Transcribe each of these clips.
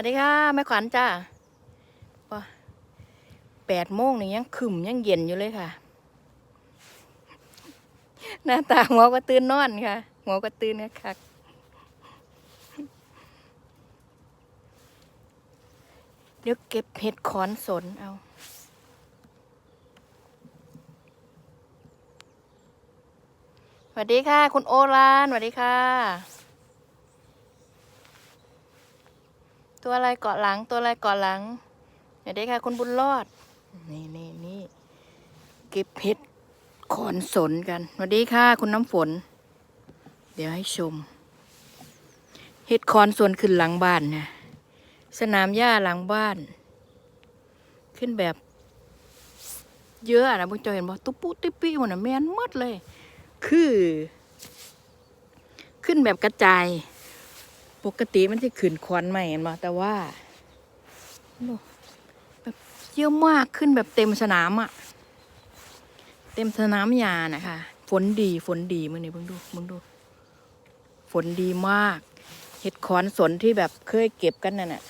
วัสดีค่ะแม่ขวัญจ้าแปดโมงนี่ยังขึ้มยังเย็นอยู่เลยค่ะ หน้าตาหัวก็ตื่นนอนค่ะ หัวก็ตื่นค่ะเดี๋ยวเก็บเห็ดขอนสนเอาสวัสดีค่ะ คุณโอรานสวัสดีค่ะ ตัวอะไรเกาะหลัง ตัวอะไรเกาะหลังสวัสดีค่ะคุณบุญรอด นี่นี่นี่เก็บเพชรขอนสนกันสวัสดีค่ะ คุณน้ำฝน เดี๋ยวให้ชม เห็ดขอนสนขึ้นหลังบ้านนะสนามหญ้าหลังบ้าน ขึ้นแบบ เยอะอะนะพวกเจ้าเห็นบ่ตุ๊ปุติ๊ปี้หมดนะแมนหมดเลย คือ ขึ้นแบบกระจาย ปกติมันจะขึ้นควันใหม่เห็นบ่แต่ว่าแบบเยอะมากขึ้นแบบเต็มสนามอะเต็มสนามหญ้านะคะฝนดีฝนดีมื่อนี้เบิ่งดูเบิ่งดู ฝนดีมากเห็ดขอนสนที่แบบเคยเก็บกันนั่นน่ะ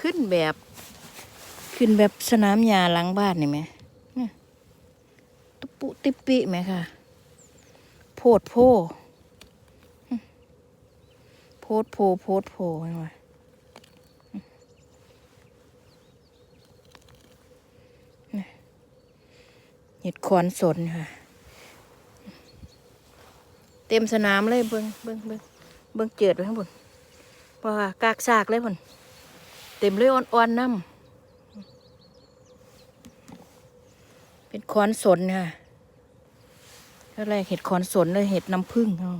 ขึ้นแบบขึ้นแบบสนามหญ้าหลังบ้านนี่ไหมตุปุติปิไหมค่ะ พดโพโพดโพโพดโพเห็นไหมอืมนี่เห็ดขอนสนค่ะ เต็มสนามเลยเบิ้งเบิ้งเบิ้งเบิ้งเจิดไว้ข้างบนว่ากากซากเลยบนเต็มเลยอ่อนๆน้ำเป็นขอนสนค่ะ อะไรเห็ดขอนสนเลยเห็ดน้ำผึ้งเอา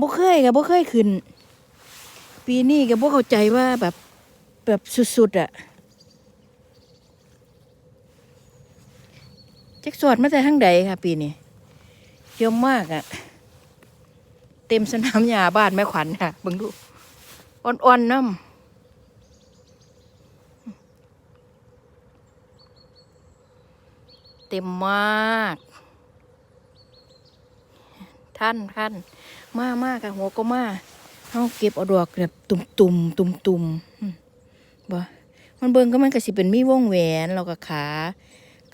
บ่เคยกับบ่เคยขึ้น ปีนี้กับบ่เข้าใจว่าแบบแบบสุดๆอะจักสวดมาแต่ทั้งใดค่ะ ปีนี้เยอะมากอะเต็มสนามหญ้าบ้านแม่ขวัญค่ะเบิ่งดูอ่อนๆน้ำเต็มมาก ท่านท่านมามากค่ะหัวก็มาเขาเก็บเอาดอกแบบตุ่มตุ่มตุ่มตุ่มบ่มันเบิ่งก็มันก็สิเป็นมีวงแหวนแล้วก็ขา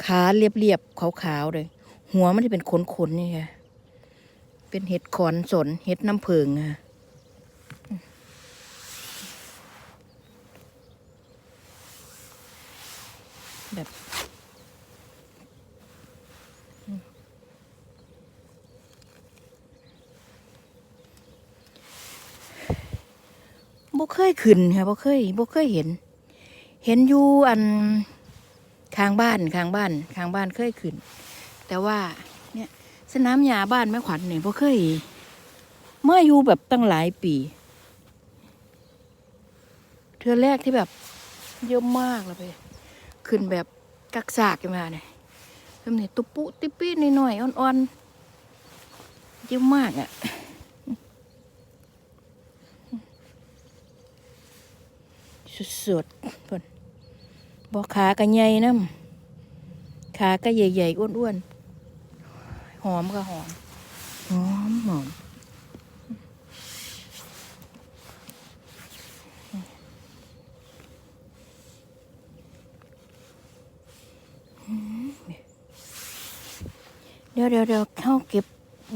ขาเรียบเรียบๆขาวๆเลยหัวมันจะเป็นขนขนๆนี่ค่ะเป็นเห็ดขอนสนเห็ดน้ำผึ้งค่ะ บ่เคยขึ้นค่ะบ่เคยบ่เคยเห็น เห็นอยู่อันข้างบ้านข้างบ้านข้างบ้านเคยขึ้น แต่ว่าเนี่ยสนามหญ้าบ้านแม่ขวัญเนี่ยบ่เคย เมื่ออยู่แบบตั้งหลายปีเทือแรกที่แบบเยอะมากเลยไปขึ้นแบบกักซากกันมาเนี่ยเริ่มเนี่ยตุปุติปี้หน่อยๆอ่อนๆเยอะมากอะ สุดๆพ่นบอกขาก็ใหญ่น้ำขาก็ใหญ่ๆอ้วนๆหอมก็หอมหอมหอมเดี๋ยวเดี๋ยวเดี๋ยวเข้าเก็บ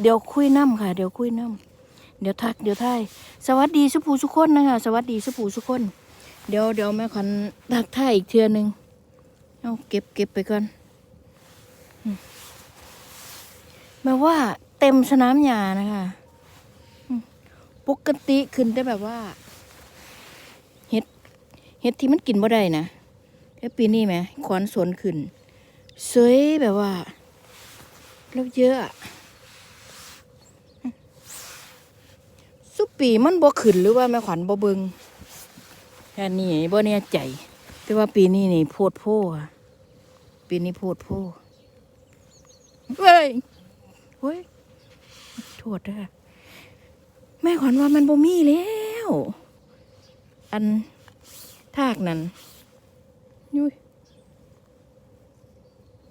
เดี๋ยวคุยน้ำค่ะ เดี๋ยวคุยน้ำเดี๋ยวทัก เดี๋ยวทายสวัสดีสุภูสุคนนะคะ สวัสดีสุภูสุคน เดี๋ยวเดี๋ยวแม่ขวัญทักทาอีกเทือนึงเอาเก็บเก็บไปก่อนแม่ว่าเต็มสนามหญ้านะคะปกติขึ้นได้แบบว่า เห็ด เห็ดที่มันกินบ่ได้นะแค่ปีนี้ไหมขอนสวนขึ้นสวยแบบว่าแล้วเยอะสุปีมันบ่ขึ้นหรือว่าแม่ขวัญบ่เบิง แค่นี้บ่แน่ใจ แต่ว่าปีนี้นี่โพดโพอะปีนี้โพดโพเฮ้ยเฮ้ยโทษเด้อแม่ขวัญว่ามันบ่มีแล้ว อันทากนั้นยุย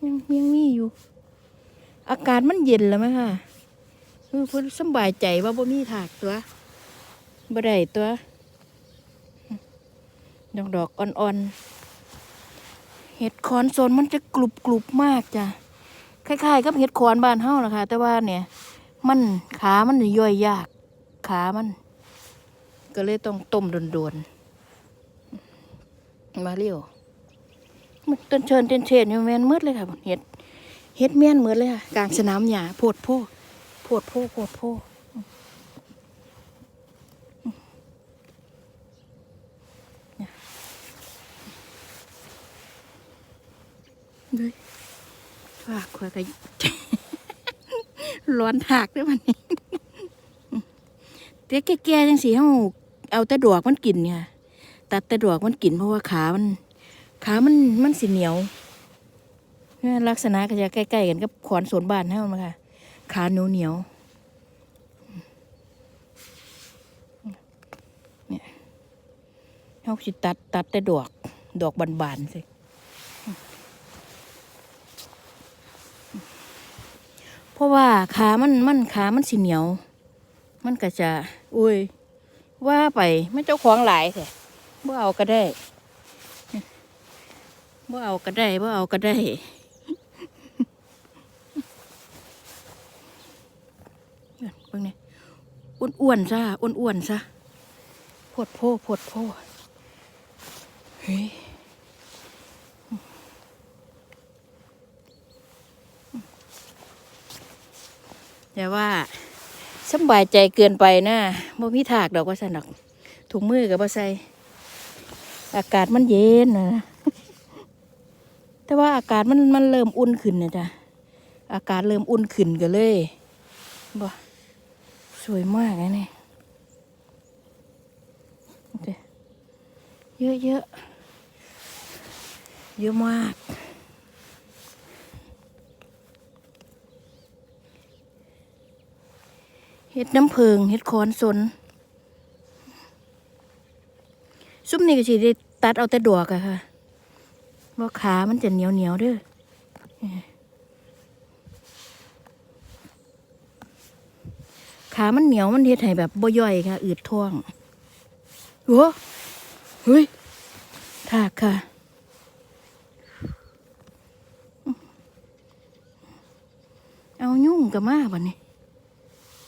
ยังยังมีอยู่ อากาศมันเย็นแล้วไหมค่ะเพิ่นสบายใจว่าบ่มีถากตัวบ่ได้ตัว ดอกดอกๆอ่อนๆ เห็ดคอนโซนมันจะกรุบกรุบๆมากจ้ะ คล้ายๆกับเห็ดคอนบ้านเฮาล่ะค่ะแต่ว่าเนี่ย มันขามันย่อยยาก ขามัน ก็เลยต้องต้มโดนๆ มาเรียวมันต้นเชิญเต้นเชนอยู่แมนมืดเลยค่ะเห็ดเห็ดแม่นมืดเลยค่ะ กลางสนามหญ้าโพดโพโพดโพโพดโพเนี่ยเฮ้ยฝา กคอยกันร้อนถากด้วยมันนี่แต่แก่ๆจังสีเฮาเอาแต่ดอกมันกินเนี่ยตัดแต่ดอกมันกินเพราะว่าขามัน ขามันมันสิเหนียวลักษณะก็จะใกล้ๆกันกับขอนสวนบ้านเฮานะคะขาเหนียวเหนียวเนี่ยเฮาสิตัดตัดแต่ดอก ดอกบานๆสิเพ ราะว่าขามันมันขามันสิเหนียว มันก็จะอุ้ยว่าไปไม่เจ้าของหลายแท้บ่เอาก็ได้บ่เอาก็ได้บ่เอาก็ได้เบิ่งนี่อ้วนๆซะอ้วนๆซะพดโพพดโพเฮ้ย แต่ว่าสำบายใจเกินไปนะบ่มีถากดอกว่าสนักถุงมือกับบ่ใส่อากาศมันเย็นนะแต่ว่าอากาศมันมันเริ่มอุ่นขึ้นนะจ๊ะอากาศเริ่มอุ่นขึ้นกันเลยบ่สวยมากนะเนี่ยโอเคเยอะเยอะเยอะมาก เห็ดน้ำเพิงเห็ดคอนสนซุปนี่ก็สิได้ตัดเอาแต่ดอกอะค่ะว่าขามันจะเหนียวเหนียวเด้อขามันเหนียวมันเฮ็ดให้แบบบ่ย่อยค่ะ อืดท้องโอ้เฮ้ยถากค่ะเอายุ่งกับมาบัดนี้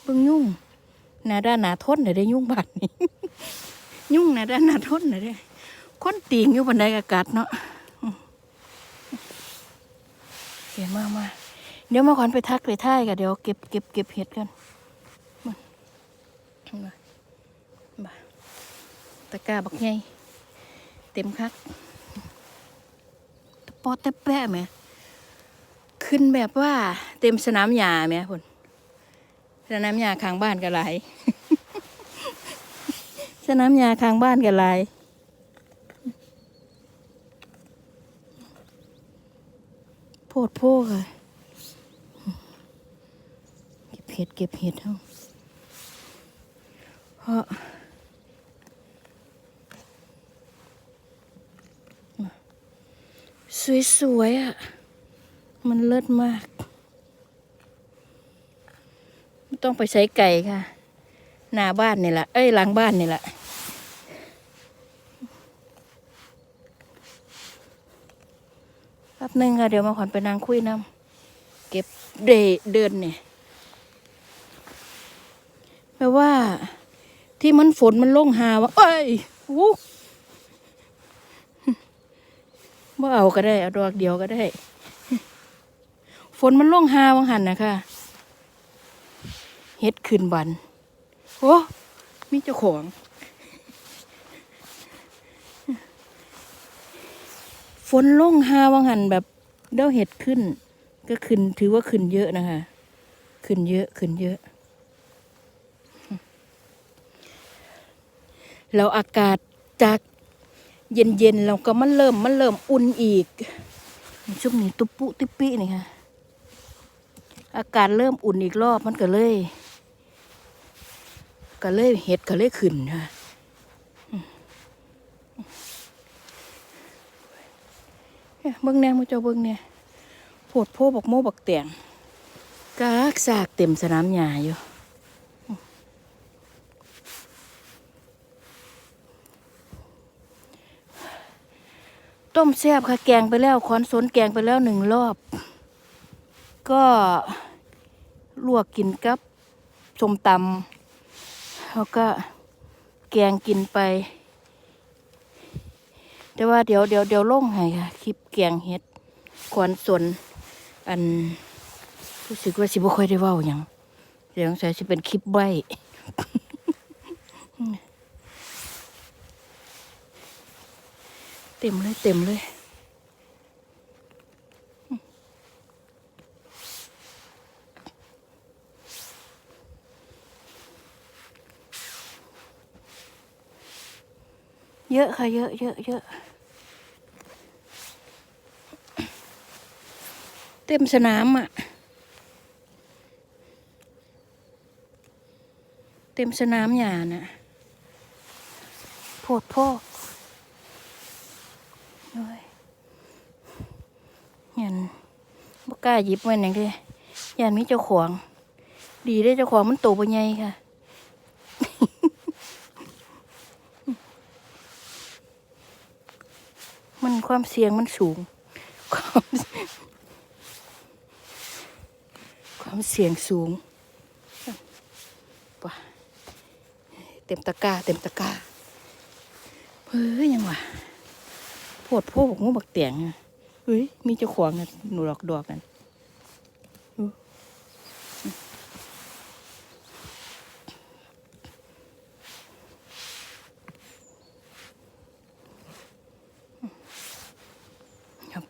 เบิ่งยุ่งหนาด้านหนาทนเลยได้ยุ่งบาดนี้ ยุ่งหนาด้านหนาทนเลยได้คนตีงอยู่บนไดอากาศเนาะเสียมากมาเดี๋ยวมาขวัญไปทักไปท่ายกันเดี๋ยวเก็บเก็บเก็บเห็ดกันมามามาตะกร้าบักใหญ่เต็มคักตะปอตะแปะไหมขึ้นแบบว่าเต็มสนามหญ้าไหมคน สนามหญ้าข้างบ้านก็หลายสนามหญ้าข้างบ้านก็หลายโพดโพค่ะเก็บเห็ดเก็บเห็ดเท่าเพราะสวยๆอะ มันเลิศมาก ต้องไปใช้ไก่ค่ะ หน้าบ้านนี่แหละเอ้ยหลังบ้านนี่แหละแป๊บหนึงค่ะเดี๋ยวมาขวัญไปนางคุยน้ำเก็บเดเดินเนี่ยแปลว่า ที่มันฝนมันลงหาวะเอ้ยวู้บ่เอาก็ได้ เอาดอกเดียวก็ได้ ฝนมันลงหาวังหันนะคะ ฮ็ดขึนบัน โอ้ มีเจ้าของ ฝนลงหาวังหันแบบเด้าเห็ดขึ้น ก็ขึ้นถือว่าขึ้นเยอะนะคะ ขึ้นเยอะขึ้นเยอะ แล้วอากาศจากเย็นๆเราก็มันเริ่มมันเริ่มอุ่นอีกช่วงนี้ตุปุติปินี่ค่ะ อากาศเริ่มอุ่นอีกรอบมันก็เลย ก็เลยเห็ดก็เลยขึ้นค่ะเบิ้งแน่มูเจ้าเบิ้งเนี่ยปวดโพบอกโมบักเตียงกากสากเต็มสนามหญ้าอยู่ต้มแซ่บค่ะแกงไปแล้วค้อนสนแกงไปแล้วหนึ่งรอบ ก็ลวกกินกับชมตำ แล้วก็แกงกินไป แต่ว่าเดี๋ยวเดี๋ยวเดี๋ยวลงให้ค่ะ คลิปแกงเฮ็ดคอนสนอันรู้สึกว่าสิบ่ค่อยได้เว้าหยังเดี๋ยวสงสัยสิเป็นคลิปใบเต็มเลยเต็มเลย เยอะค่ะเยอะเยอะเยอะเต็มสนามอะ เต็มสนามหญ้าน่ะโพดพ่อโอ้ยยันบ่กล้าหยิบไว้อย่างเดียยันมีเจ้าของ ดีได้เจ้าของมันโตปใหญ่ค่ะ มัน ความเสี่ยงมันสูง ความความเสี่ยงสูงว่ะเต็มตะกาเต็มตะกาเฮ้ยยังวะปวดโพกงูบักเตียงอะเฮ้ยมีเจ้าของนะหนูดอกดอกกันอู้ครับ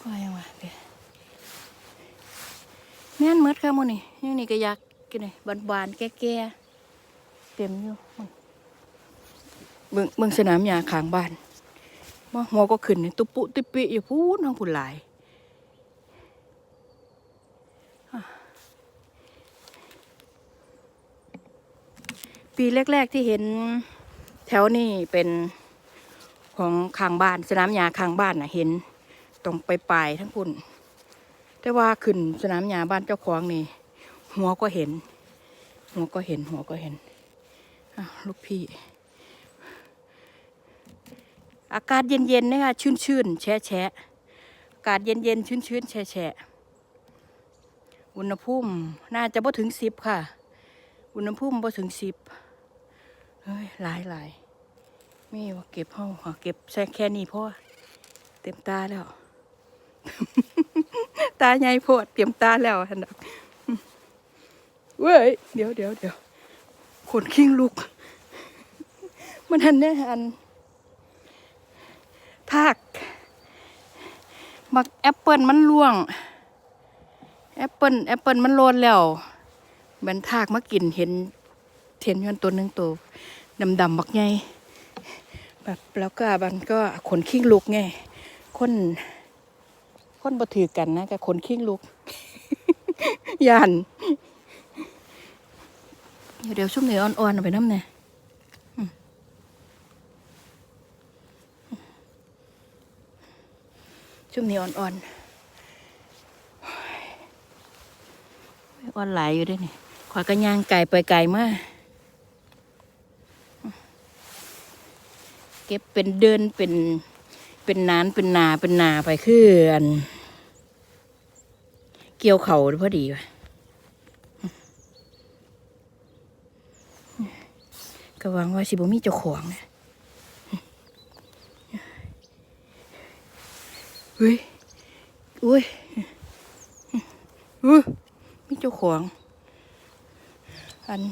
ก็ยังวะเดี๋ยว แม่นหมดค่ะมื้อนี่นี่นี่ก็อยากกินเลยบานๆแก่ๆเต็มอยู่เบิ่งเบิ่งสนามหญ้าขางบ้านมาหัวก็ขึ้นนี่ตุปุติปิอยู่พูนทางผู้หลายปีแรก ๆที่เห็นแถวนี้เป็นของข้างบ้าน สนามหญ้าข้างบ้านนะเห็นตรงไปปลายๆทั้งพุ่น แต่ว่าขึ้นสนามหญ้าบ้านเจ้าของนี่ หัวก็เห็น หัวก็เห็น หัวก็เห็นลูกพี่ อากาศเย็นๆนะคะชื้นๆแฉะแฉะอากาศเย็นๆชื้นๆแฉะแฉะอุณหภูมิน่าจะบ่ถึงสิบค่ะ อุณหภูมิบ่ถึงสิบเฮ้ยหลายหลายมีว่าเก็บห้องเก็บแค่แค่นี้พอเต็มตาแล้ว ตาใหญ่โพดเตรียมตาแล้วอันดับเว้ยเดี๋ยวเดี๋ยวเดี๋ยวขนคิงลุก มันทันเนี่ยอันทากมักแอปเปิลมันล่วง แอปเปิลแอปเปิลมันโลนแล้วแมันทากมากินเห็นเห็นอยนตัวหนึ่งตัวดำดำๆบักไงแบบแล้วก็มันก็ขนคิงลุกไงคน คนบ่ถือกันนะกับคนคิงลุกยานเดี๋ยวช่วงนี้อ่อนๆเอาไปน้ำเนี่ยช่วงนี้อ่อนๆอ่อนหลายอยู่ด้วยนี่ขวากระยางไก่ไปไก่มาเก็บเป็นเดินเป็นเป็นนานเป็นนาเป็นนาไปคืออัน เกี่ยวเขาพอดีก็หวังว่าสิบ่มีเจ้าของนะเฮ้ยอุ้ยอุ้ยมีเจ้าของ อัน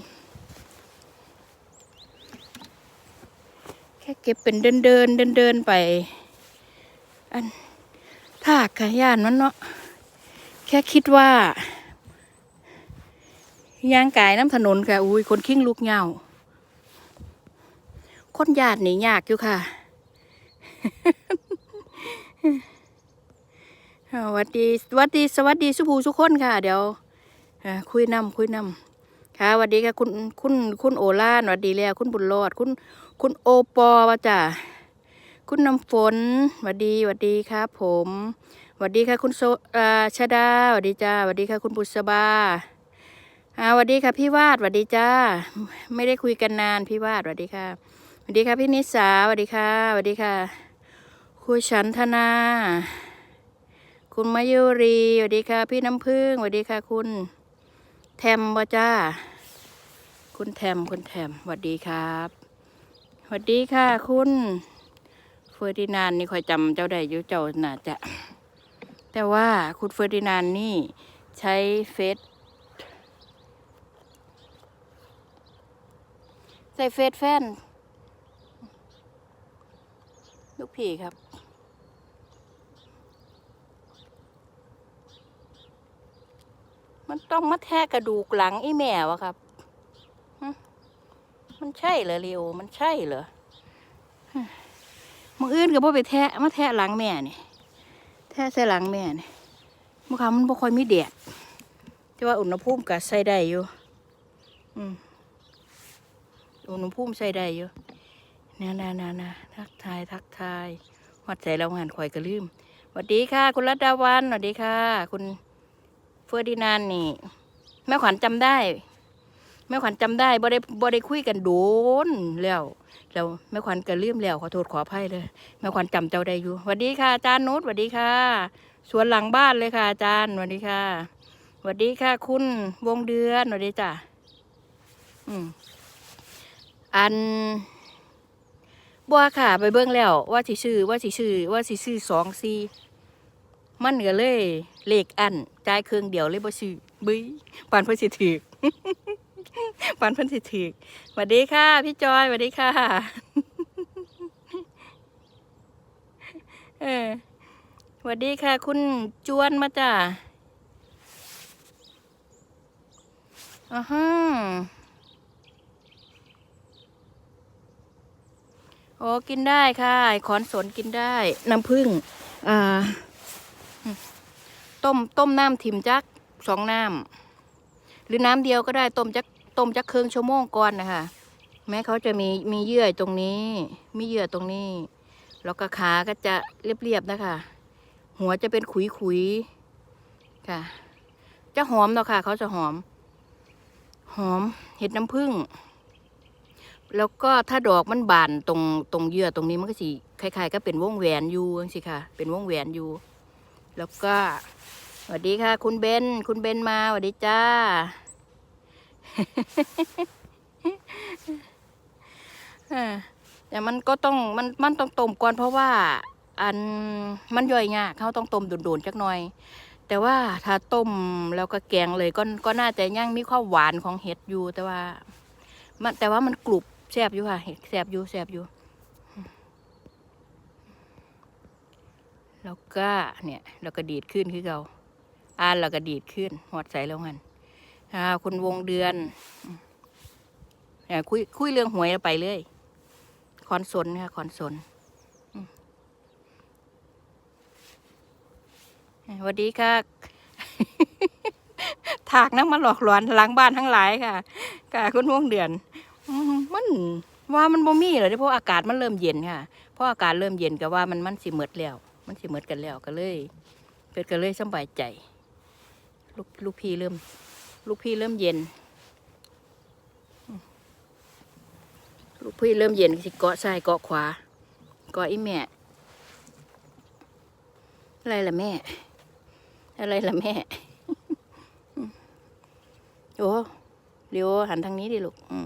แค่เก็บเป็นเดินเดินเดินเดินไป อันทากขยานมันเนาะ ค่คิดว่าย่างกายน้ำถนนค่ะอุ้ยคนคิงลูกเหงาคนญาตินี่ยากอยู่ค่ะสวัสดีสวัสดีสวัสดีสุภูสุกคนค่ะ เดี๋ยวคุยนำคุยนำค่ะสวัสดีค่ะคุณคุณคุณโอล่าสวัสดีแล้ว คุณบุญรอด คุณคุณโอปอว่าจ้ะคุณน้ำฝนสวัสดีสวัสดีครับ ผม สวัสดีค่ะคุณโซชาดาสวัสดีจ้าสวัสดีค่ะคุณบุษบาอ่าสวัสดีค่ะพี่วาดสวัสดีจ้า ไม่ได้คุยกันนานพี่วาดสวัสดีค่ะวัสดีค่ะพี่นิสาสวัสดีค่ะสวัสดีค่ะ คุณฉันธนา คุณมายุรีสวัสดีค่ะ พี่น้ำพึ่งสวัสดีค่ะ คุณแทมบ่จ้า คุณแทมคุณแทมสวัสดีครับสวัสดีค่ะ คุณเฟอร์ดินานนี่คอยจำเจ้าได้ยู่เจ้าน่าจะ แต่ว่าคุณเฟอร์ดินานนี่ใช้เฟซใส่เฟซแฟน ลูกผีครับมันต้องมาแทะกระดูกหลังไอ้แม่วะครับ มันใช่เหรอเลียวมันใช่เหรอมึงอื่นก็บ่ไปแทะมาแทะหลังแม่นี่ แทะใส่หลังแม่เนี่ยมื่อคำมันบ่ค่อยมีแดดแต่ว่าอุณหภูมิก็ใส่ได้อยู่ อืมอุณหภูมิใส่ได้อยู่นะนะนะนะทักทายทักทายวัดใจเราหันคอยกระลืมสวัสดีค่ะ คุณรัตดาวันสวัสดีค่ะ คุณเฟอร์ดินานนี่แม่ขวัญจำได้ แม่ขวัญจำได้บ่ได้บ่ได้คุยกันโดนแล้วแล้วแม่ขวัญก็ลืมแล้วขอโทษขออภัยเลยแม่ขวัญจำเจ้าได้อยู่สวัสดีค่ะอาจารย์นุชสวัสดีค่ะสวนหลังบ้านเลยค่ะอาจารย์สวัสดีค่ะสวัสดีค่ะ คุณวงเดือนสวัสดีจ้ะอืมอันบัวค่ะ ไปเบิ่งแล้ว ว่าสิซื้อว่าสิซื้อว่าสิซื้อสองซีมันก็เลยเลขอันจ่ายเครื่องเดียวเลยบ่ซื้อบึ้ยปานเพิ่นสิถือ ปานเพิ่นสิถือสวัสดีค่ะ พี่จอยสวัสดีค่ะ เออสวัสดีค่ะ คุณจวนมาจ้ะอ่าฮะโอ้กินได้ค่ะขอนสนกินได้ น้ำผึ้งอ่า ต้ม ต้มน้ำถิ่มจักสองน้ำ หรือน้ำเดียวก็ได้ต้มจักต้มจักเครึ่งชั่วโมงก่อนนะคะแม้เขาจะมีมีเยื่อตรงนี้ มีเยื่อตรงนี้ แล้วก็ขาก็จะเรียบๆนะคะ หัวจะเป็นขุยๆค่ะ จะหอมเนาะค่ะ เขาจะหอม หอมเห็ดน้ำผึ้งแล้วก็ถ้าดอกมันบานตรงตรงเยื่อตรงนี้มันก็สิคล้ายๆ ก็เป็นวงแหวนอยู่สิค่ะ เป็นวงแหวนอยู่ แล้วก็ วัสดีค่ะ คุณเบน คุณเบนมาสวัสดีจ้า แต่มันก็ต้องมันมันต้องต้มก่อนเพราะว่า อันมันย่อยยากเขาต้องต้มโดนๆจักหน่อย แต่ว่าถ้าต้มแล้วก็แกงเลยก็ก็น่าจะยังมีความหวานของเห็ดอยู่ แต่ว่า มันแต่ว่ามันกรุบแสบอยู่ค่ะเห็ดแสบอยู่แสบอยู่แล้วก็เนี่ยเราก็ดีดขึ้นคือเรา อ่านเราก็ดีดขึ้นหอดใส่แล้วงันอ่าคุณวงเดือนคุยคุยเรื่องหวยไปเลยคอนสนค่ะคอนสนสวัสดีค่ะถากนักมาหลอกหลอนหลังบ้านทั้งหลายค่ะค่ะคุณวงเดือนมันว่ามันบ่มีเหรอเด้อเพราะอากาศมันเริ่มเย็นค่ะเพราะอากาศเริ่มเย็นก็ว่ามันมันสิหมดแล้ว มันสิหมดกันแล้วก็เลยเกิดก็เลยสบายใจ ลูกลูกพี่เริ่ม ลูกพี่เริ่มเย็น ลูกพี่เริ่มเย็นสิเกาะซ้ายเกาะขวาเกาะอีแม่ อะไรล่ะแม่ อะไรล่ะแม่ โอ้เดี๋ยวหันทางนี้ดิลูกอื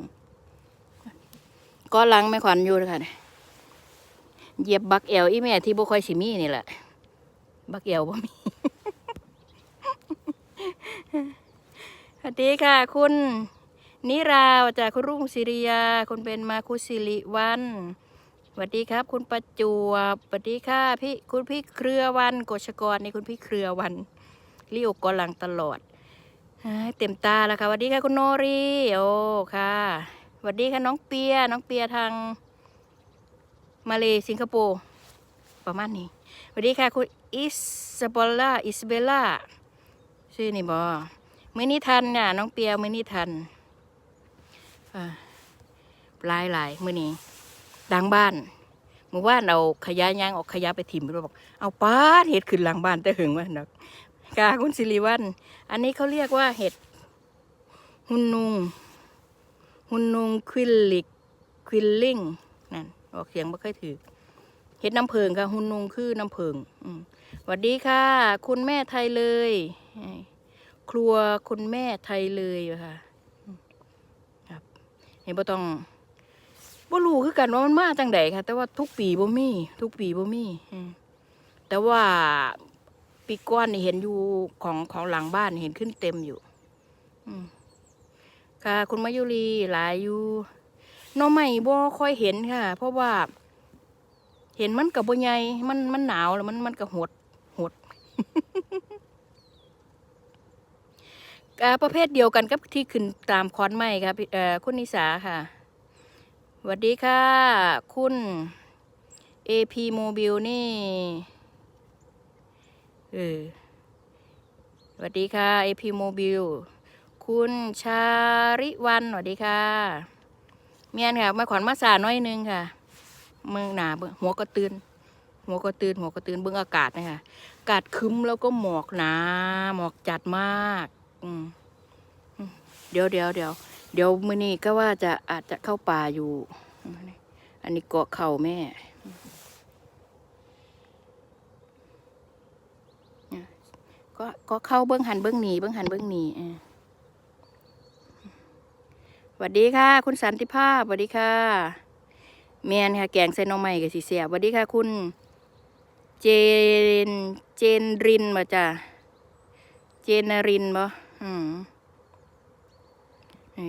ก็ลังไม่ขวัญอยู่เลยค่ะเนี่ยเหยียบบักเอวอีแม่ที่บ่ค่อยสิมีนี่แหละ บักเอวบ่มี วัสดีค่ะ คุณนิราวจากคุณรุ่งศิริยา คุณเป็นมาคุสิริวันสวัสดีครับ คุณประจวบสวัสดีค่ะพี่คุณพี่เครือวันกชกรนี่คุณพี่เครือวันรีโอกอลังตลอดเต็มตาแล้วค่ะสวัสดีค่ะคุณโนรีโอ้ค่ะสวัสดีค่ะน้องเปียน้องเปียทางมาเลสิงคโปร์ประมาณนี้สวัสดีค่ะคุณอิสเบลล่าอิสเบลล่าชื่อนี่บอ มือนี้ทันน่ะน้องเปียมือนี้ทันหลายหลายมือนี้ดังบ้านหมู่บ้านเอาขยะยางออกขยะไปถิ่มเราบอกเอาป้าเห็ดขึ้นหลังบ้านแต่หึงว่านักกาคุณสิริวัลอันนี้เขาเรียกว่าเห็ดหุนนุงหุนนุงควิลลิกควิลลิงนั่นออกเสียงบ่เคยถือเฮ็ดน้ำเพิงค่ะหุ่นนุงคือน้ำเพิงสวัสดีค่ะ คุณแม่ไทยเลย ครัวคุณแม่ไทยเลยค่ะครับเห็นบ่ต้องบ่รู้คือกันว่ามันมาจังใดค่ะ แต่ว่าทุกปีบ่มีทุกปีบ่มีแต่ว่าปีก้อนนี่เห็นอยู่ของของหลังบ้านเห็นขึ้นเต็มอยู่ค่ะ คุณมายุรีหลายอยู่น้องใหม่บ่ค่อยเห็นค่ะ เพราะว่า เห็นมันกับบ่ใหญ่มันมันหนาวแล้วมันมันก็หดหด ประเภทเดียวกันกับที่ขึ้นตามคอนไม้ค่ะพี่เอ่อคุณนิสาค่ะสวัสดีค่ะ คุณ AP Mobile นี่เออสวัสดีค่ะ AP Mobile คุณชาริวันสวัสดีค่ะ เมียนค่ะ มาขวัญมาสาน้อยหนึงค่ะ เมืองหนาหัวก็ตื่นหัวก็ตื่นหัวก็ตื่นเบิ่งอากาศนะคะอากาศคึ้มแล้วก็หมอกหนา หมอกจัดมาก อืมเดี๋ยวเดี๋ยวเดี๋ยวเดี๋ยวมื้อนี้ก็ว่าจะอาจจะเข้าป่าอยู่ อันนี้เกาะเข่าแม่ก็ก็เข้าเบื้องหันเบื้องหนีเบื้องหันเบื้องหนีสวัสดีค่ะ คุณสันติภาพสวัสดีค่ะ เมียนค่ะ แกงใส่หน่อไม้กับสีเสียบสวัสดีค่ะ คุณ เจน เจนรินมาจ้ะ เจนนรินบ่ อืม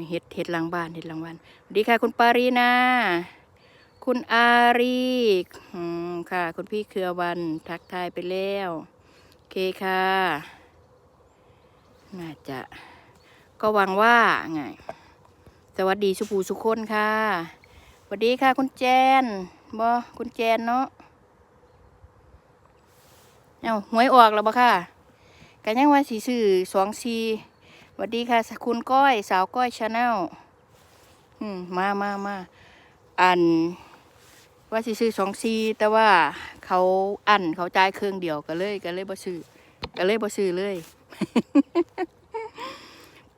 เห็ดเห็ดหลังบ้านเห็ดหลังบ้านสวัสดีค่ะ คุณปารีนา คุณอารีอืมค่ะ คุณพี่เครือวันทักทายไปแล้วโอเคค่ะ น่าจะ ก็หวังว่าไงสวัสดีสุภูสุคนค่ะสวัสดีค่ะ คุณแจนบอคุณแจนเนาะ เอาหวยออกแล้วบ่ค่ะ กันยังว่าสีสื่อสองซีสวัสดีค่ะคุณก้อยสาวก้อยชาแนลอืมมามามาอัน ว่าสิซื้อสองซีแต่ว่าเขาอันเขาจ่ายเครื่องเดียวก็เลยก็เลยบ่ซื้อก็เลยบ่ซื้อเลย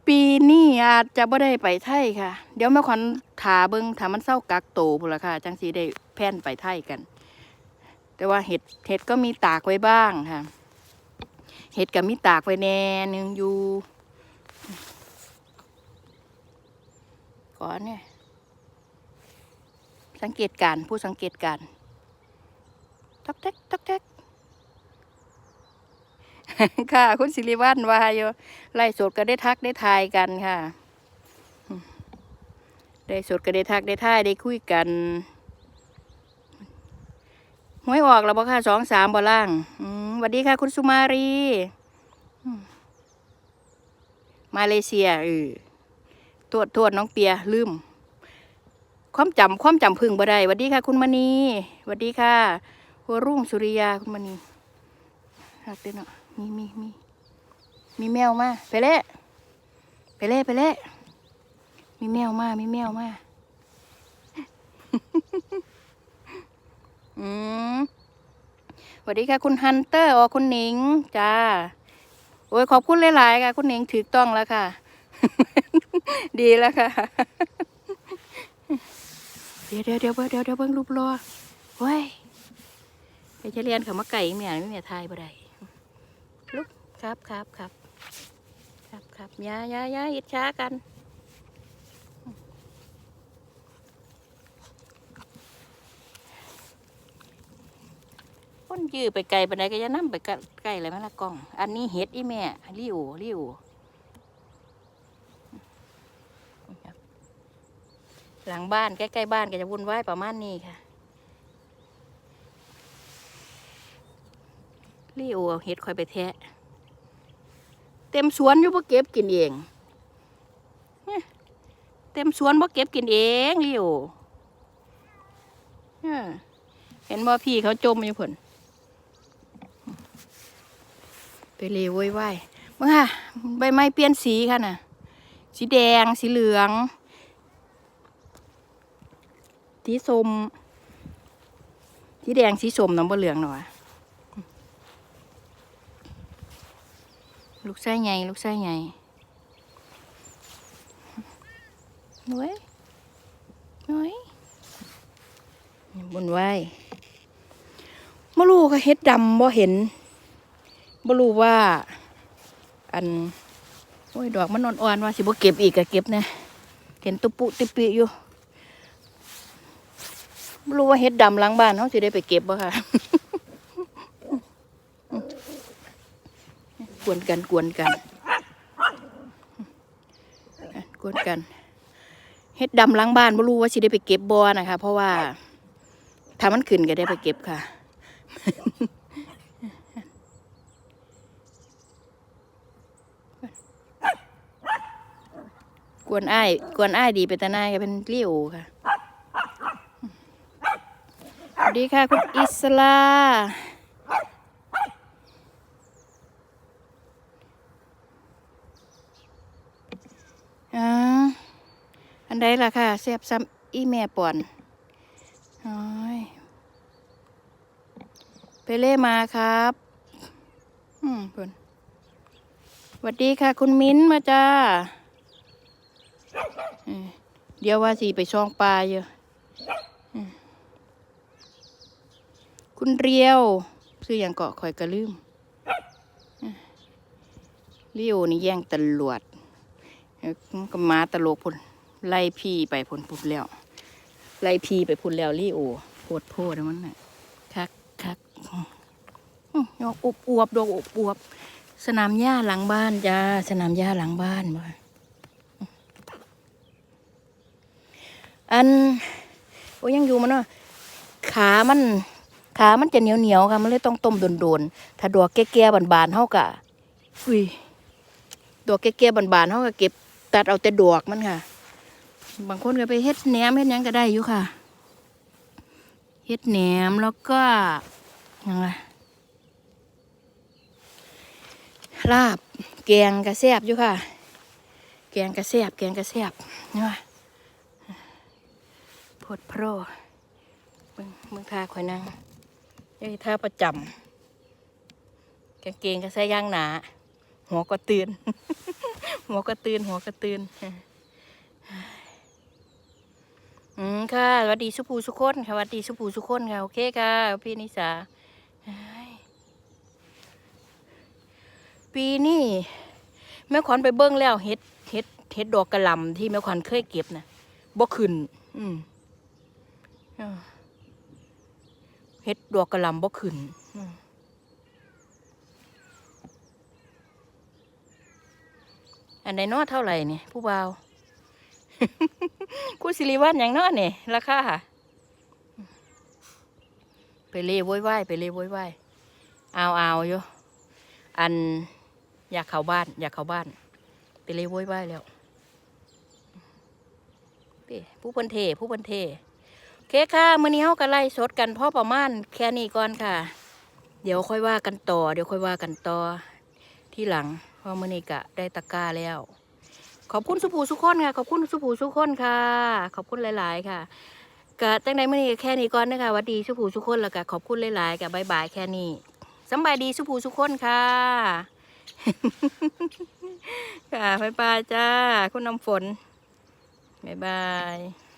ปีนี้อาจจะบ่ได้ไปไทยค่ะ เดี๋ยวแม่ขวัญถาเบิงถามันเศร้ากักโตพุ่นละค่ะ จังสีได้แพ่นไปไทยกัน แต่ว่าเห็ดเห็ดก็มีตากไว้บ้างค่ะ เห็ดก็มีตากไว้แน่หนึงอยู่ก่อนเนี่ยสังเกตการผู้สังเกตการทักแท็กทักแท็กค่ะ คุณสิริวัลวายู่ไล่สดก็ได้ทักได้ทายกันค่ะ ได้สดก็ได้ทักได้ทายได้คุยกัน หวยออกแล้วบ่ค่ะสองสามบ่ล่างสวัสดีค่ะ คุณสุมารี มาเลเซียเออตรวจตรวจน้องเปียลืม ความจำความจำพึงบ่ได้สวัสดีค่ะ คุณมณีสวัสดีค่ะหัวรุ่งสุริยาคุณมณีรักเด้อเนาะมีมีมีมีแมวมาไปเล่ไปเล่ไปเล่มีแมวมามีแมวมา อืมสวัสดีค่ะ คุณฮันเตอร์อ๋อคุณหนิงจ้าโอ้ยขอบคุณหลายๆค่ะ คุณหนิงถูกต้องแล้วค่ะ ดีแล้วค่ะ เดี๋ยวเดี๋ยวเดี๋ยวเดี๋ยวเดี๋ยวเบิ่งรูปรอเว้ยไปจะเรียนคำว่าไก่เมียไม่เมียไทยบ่ได้ลุกครับครับครับ ครับครับยายายาอิจฉากัน คนยื้อไปไกลปานใดก็จะนั่ไปใกล้เลยแม่ละกล้อง อันนี้เห็ดอีแม่ริ้วริ้วหลังบ้านใกล้ๆบ้านก็จะวุ่นวายประมาณนี้ค่ะริ้วเอเห็ดคอยไปแทะ เต็มสวนอยู่บ่เก็บกินเองเต็มสวนบ่เก็บกินเองริ้วเนี่ยเห็นบ่พี่เขาจมอยู่ผล ไปเลว้ยว่ายเมื่อใบไม้เปลี่ยนสีค่ะน่ะ สีแดง สีเหลือง สีส้ม สีแดง สีส้มน้ำบะเหลืองหน่อยลูกไส้ใหญ่ ลูกไส้ใหญ่น่วยน่วยบนไหว้บ่รู้ค่ะเฮ็ดดำบ่เห็น บ่รู้ว่า อันโอ้ยดอกมันอ่อนๆว่าสิบ่เก็บอีกก็เก็บนะเห็นตุปุติปิอยู่บ่รู้ว่าเฮ็ดดำหล้างบ้านเฮาสิได้ไปเก็บบ่ค่ะกวนกันกวนกันกวนกันเฮ็ดดำหล้างบ้านบ่รู้ว่าสิได้ไปเก็บบ่นะคะ เพราะว่าถ้ามันขึ้นก็ได้ไปเก็บค่ะ กวนอ้ายกวนอ้ายดีเป็นตาหน้ายก็เป็นเลี้ยวค่ะสวัสดีค่ะ คุณอิสลาอันใดล่ะค่ะเสียบซ้ำอีแม่ป่อนอยไปเล่มาครับ อืมคุณสวัสดีค่ะ คุณมิ้นมาจ้า เดี๋ยวว่าสิไปช่องปลาอยู่อืมคุณเรียวซื้ออย่างเกาะข่อยกระลืมเรียวนี่แย่งตำรวจเอ้ยมันก็มาตลกพุ่นไล่พี่ไปพุ่นพุ่นแล้ว ไล่พี่ไปพุ่นแล้วลี่โอโพดโพดมันน่ะคักคักอื้อยอกอบอวบดอกอบอวบสนามหญ้าหลังบ้านจ้าสนามหญ้าหลังบ้านบ่ อันโอ้ยังอยู่มันเนาะขามันขามันจะเหนียวเหนียวๆค่ะมันเลยต้องต้มโดนๆถ้าดอกแก่ๆบานๆเท่ากับอุ้ยดอกแก่ๆบานๆเขาก็เก็บตัดเอาแต่ดอกมันค่ะ บางคนก็ไปเฮ็ดแหนมเฮ็ดยังก็ได้อยู่ค่ะเฮ็ดแหนมแล้วก็ยังไงลาบแกงกระแซบอยู่ค่ะ แกงกระแซบแกงกระแซบนี่ว่า พดโพรเบิ่งเบิ่งทาข่อยนั่งยายท่าประจำกางเกงก็ใส่ย่างหนา หัวก็ตื่น หัวก็ตื่น หัวก็ตื่นอืมค่ะสวัสดีสุภูสุคนค่ะสวัสดีสุภูสุคนค่ะ โอเคค่ะ พี่นิสาปีนี้แม่ขวัญไปเบิ้งแล้วเฮ็ดเฮ็ดเฮ็ดดอกกระลำที่แม่ขวัญเคยเก็บนะบ่ขึ้น อืม เออเฮ็ดดอกกระหลำบ่ขึ้นอืมอันไหนนอเท่าไหร่เนี่ยผู้บ่าวคุณสิริวัฒน์อย่างนอเนี่ยราคาไปเล่โว้ยไหวายไปเล่โว้ยไหวายเอาเอาอยู่อันอยากเข้าบ้าน อยากเข้าบ้าน ไปเล่โว้ยไหวายแล้วเป้ผู้เพันเทผู้เพันเทโอ เคค่ะมื้อนี้เฮาก็ไล่สดกันพ่อประมาณแค่นี้ก่อนค่ะ เดี๋ยวค่อยว่ากันต่อ เดี๋ยวค่อยว่ากันต่อที่หลังเพราะมื่อนี้กะได้ตะกร้าแล้ว ขอบคุณสุภูสุคนค่ะ ขอบคุณสุภูสุคนค่ะ ขอบคุณหลาย ๆ ค่ะกะตั้งแต่มื่อนี้แค่นี้ก่อนนะคะวัดดีสุภูสุคนแล้วก็ขอบคุณหลายๆกับบายบายแค่นี้สบายดีสุภูสุคนค่ะค่ะบายบายจ้า คุณน้ำฝนบายบาย